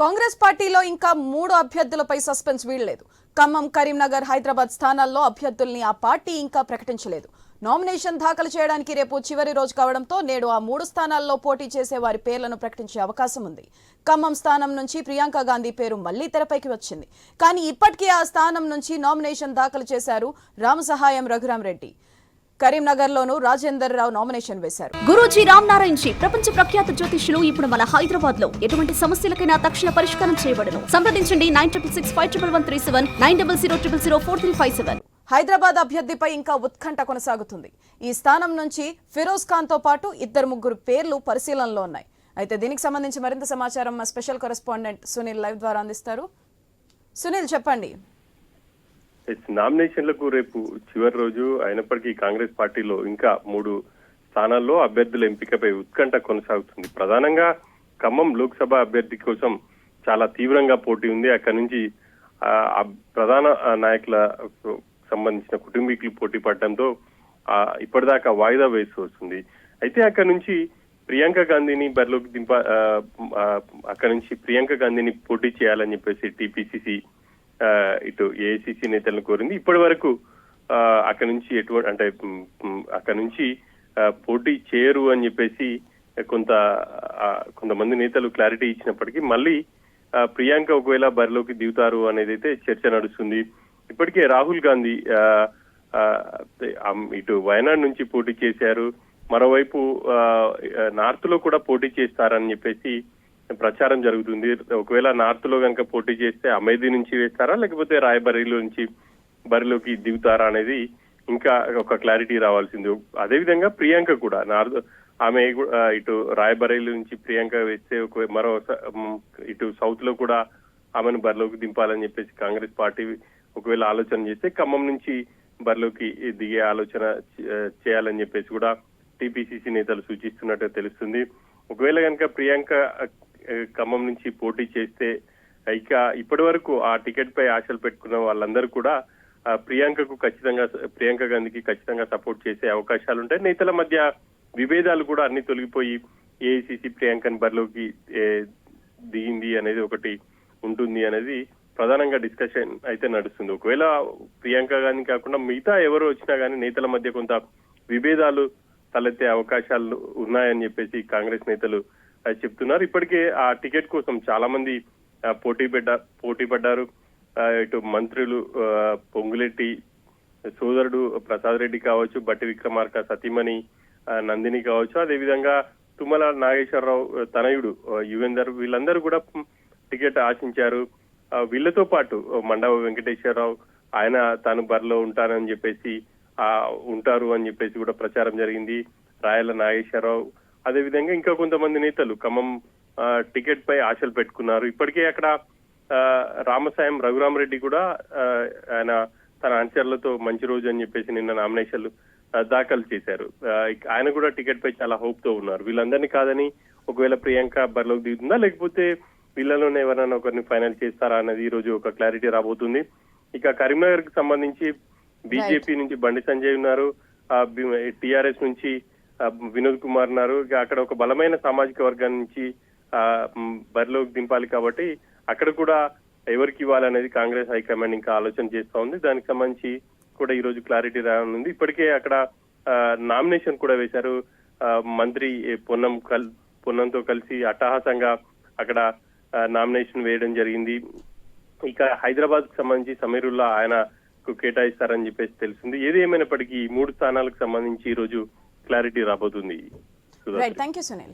కాంగ్రెస్ పార్టీలో ఇంకా మూడు అభ్యర్థులపై సస్పెన్స్ వీడలేదు ఖమ్మం కరీంనగర్ హైదరాబాద్ స్థానాల్లో అభ్యర్థుల్ని ఆ పార్టీ ఇంకా ప్రకటించలేదు. నామినేషన్ దాఖలు చేయడానికి రేపు చివరి రోజు కావడంతో నేడు ఆ మూడు స్థానాల్లో పోటీ చేసే వారి పేర్లను ప్రకటించే అవకాశం ఉంది. ఖమ్మం స్థానం నుంచి ప్రియాంక గాంధీ పేరు మళ్ళీ తెరపైకి వచ్చింది. కానీ ఇప్పటికీ ఆ స్థానం నుంచి నామినేషన్ దాఖలు చేశారు రామసహాయం రఘురాం రెడ్డి. కరీంనగర్లోనూ రాజేందర్ రావు నామినేషన్ వేశారు. గురూజీ రామ్ నారాయణ్ జీ ప్రపంచ ప్రఖ్యాత జ్యోతిష్యులు ఇప్పుడు మన హైదరాబాద్లో ఎటువంటి సమస్యలకైనా తక్షణ పరిష్కారం చేయబడను సంప్రదించండి nine triple six five triple one three seven nine double zero triple zero four three five seven. Hyderabad అభ్యర్థిపై ఇంకా ఉత్కంఠ కొనసాగుతుంది. ఈ స్థానం నుంచి ఫిరోజ్ ఖాన్తో పాటు ఇద్దరు ముగ్గురు పేర్లు పరిశీలనలో ఉన్నాయి. అయితే దీనికి సంబంధించి మరింత సమాచారం మా స్పెషల్ కరెస్పాండెంట్ సునీల్ లైవ్ ద్వారా అందిస్తారు. సునీల్ చెప్పండి. నామినేషన్లకు రేపు చివరి రోజు అయినప్పటికీ కాంగ్రెస్ పార్టీలో ఇంకా మూడు స్థానాల్లో అభ్యర్థుల ఎంపికపై ఉత్కంఠ కొనసాగుతుంది. ప్రధానంగా ఖమ్మం లోక్సభ అభ్యర్థి కోసం చాలా తీవ్రంగా పోటీ ఉంది. అక్కడి నుంచి ఆ, ప్రధాన నాయకుల సంబంధించిన కుటుంబీకులు పోటీ పడడంతో ఆ, ఇప్పటిదాకా వాయిదా వేసి వస్తుంది. అయితే అక్కడి నుంచి ప్రియాంక గాంధీని బరిలోకి దింప అక్కడి నుంచి ప్రియాంక గాంధీని పోటీ చేయాలని చెప్పేసి టీపీసీసీ ఇటు ఏఐసిసి నేతలను కోరింది. ఇప్పటి వరకు ఆ, అక్కడి నుంచి ఎటువంటి అంటే అక్కడ అక్కడి నుంచి ఆ, పోటీ చేయరు అని చెప్పేసి కొంత కొంతమంది నేతలు క్లారిటీ ఇచ్చినప్పటికీ మళ్ళీ ప్రియాంక ఒకవేళ బరిలోకి దిగుతారు అనేది అయితే చర్చ నడుస్తుంది. ఇప్పటికే రాహుల్ గాంధీ ఆ, ఇటు వయనాడ్ నుంచి పోటీ చేశారు. మరోవైపు ఆ, నార్త్లో కూడా పోటీ చేస్తారని చెప్పేసి ప్రచారం జరుగుతుంది? ఒకవేళ నార్త్లో కనుక పోటీ చేస్తే అమేధి నుంచి వేస్తారా? లేకపోతే రాయబరిలో నుంచి బరిలోకి దిగుతారా అనేది ఇంకా ఒక క్లారిటీ రావాల్సింది. అదేవిధంగా ప్రియాంక కూడా నార్త్ ఆమె ఇటు రాయబరేలి నుంచి ప్రియాంక వేస్తే ఒక మరో ఇటు సౌత్లో కూడా ఆమెను బరిలోకి దింపాలని చెప్పేసి కాంగ్రెస్ పార్టీ ఒకవేళ ఆలోచన చేస్తే ఖమ్మం నుంచి బరిలోకి దిగే ఆలోచన చేయాలని చెప్పేసి కూడా టీపీసీసీ నేతలు సూచిస్తున్నట్టు తెలుస్తుంది. ఒకవేళ కనుక ప్రియాంక ఖమ్మం నుంచి పోటీ చేస్తే ఇక ఇప్పటి వరకు ఆ టికెట్ పై ఆశలు పెట్టుకున్న వాళ్ళందరూ కూడా ఆ, ప్రియాంకకు ఖచ్చితంగా ప్రియాంక గాంధీకి ఖచ్చితంగా సపోర్ట్ చేసే అవకాశాలు ఉంటాయి నేతల మధ్య విభేదాలు కూడా అన్ని తొలగిపోయి ఏఐసిసి ప్రియాంకన్ బరిలోకి దిగింది అనేది ఒకటి ఉంటుంది అనేది ప్రధానంగా డిస్కషన్ అయితే నడుస్తుంది. ఒకవేళ ప్రియాంక గాంధీ కాకుండా మిగతా ఎవరు వచ్చినా కానీ నేతల మధ్య కొంత విభేదాలు తలెత్తే అవకాశాలు ఉన్నాయని చెప్పేసి కాంగ్రెస్ నేతలు చెప్తున్నారు. ఇప్పటికే ఆ టికెట్ కోసం చాలా మంది ఆ, పోటీ పడ్డ పోటీ పడ్డారు. ఇటు మంత్రులు ఆ, పొంగులెట్టి సోదరుడు ప్రసాద్ రెడ్డి కావచ్చు బట్టి విక్రమార్క సతీమణి నందిని కావచ్చు. అదేవిధంగా తుమ్మల నాగేశ్వరరావు తనయుడు యువేందర్ వీళ్ళందరూ కూడా టికెట్ ఆశించారు. వీళ్ళతో పాటు మండవ వెంకటేశ్వరరావు ఆయన తాను బరిలో ఉంటానని చెప్పేసి ఆ ఉంటారు అని చెప్పేసి కూడా ప్రచారం జరిగింది. రాయల నాగేశ్వరరావు అదేవిధంగా ఇంకా కొంతమంది నేతలు ఖమ్మం టికెట్ పై ఆశలు పెట్టుకున్నారు. ఇప్పటికే అక్కడ రామసాయం రఘురామరెడ్డి కూడా ఆయన తన అనుచరులతో మంచి రోజు అని చెప్పేసి నిన్న నామినేషన్లు దాఖలు చేశారు. ఆయన కూడా టికెట్ పై చాలా హోప్తో ఉన్నారు. వీళ్ళందరినీ కాదని ఒకవేళ ప్రియాంక బరిలోకి దిగుతుందా లేకపోతే వీళ్ళలోనే ఎవరైనా ఒకరిని ఫైనల్ చేస్తారా అనేది ఈ రోజు ఒక క్లారిటీ రాబోతుంది. ఇక కరీంనగర్కి సంబంధించి బీజేపీ నుంచి బండి సంజయ్ ఉన్నారు. టిఆర్ఎస్ నుంచి వినోద్ కుమార్ ఉన్నారు. అక్కడ ఒక బలమైన సామాజిక వర్గం నుంచి ఆ, బరిలోకి దింపాలి కాబట్టి అక్కడ కూడా ఎవరికి ఇవ్వాలనేది కాంగ్రెస్ హైకమాండ్ ఇంకా ఆలోచన చేస్తా ఉంది. దానికి సంబంధించి కూడా ఈ రోజు క్లారిటీ రానుంది. ఇప్పటికే అక్కడ నామినేషన్ కూడా వేశారు. ఆ, మంత్రి పొన్నం కల్ పొన్నంతో కలిసి అట్టహాసంగా అక్కడ నామినేషన్ వేయడం జరిగింది. ఇక హైదరాబాద్కు సంబంధించి సమీరుల్లా ఆయనకు కేటాయిస్తారని చెప్పేసి తెలిసింది. ఏది ఏమైనప్పటికీ ఈ మూడు స్థానాలకు సంబంధించి ఈ రోజు క్లారిటీ రాబోతుంది రైట్ థ్యాంక్ యూ సునీల్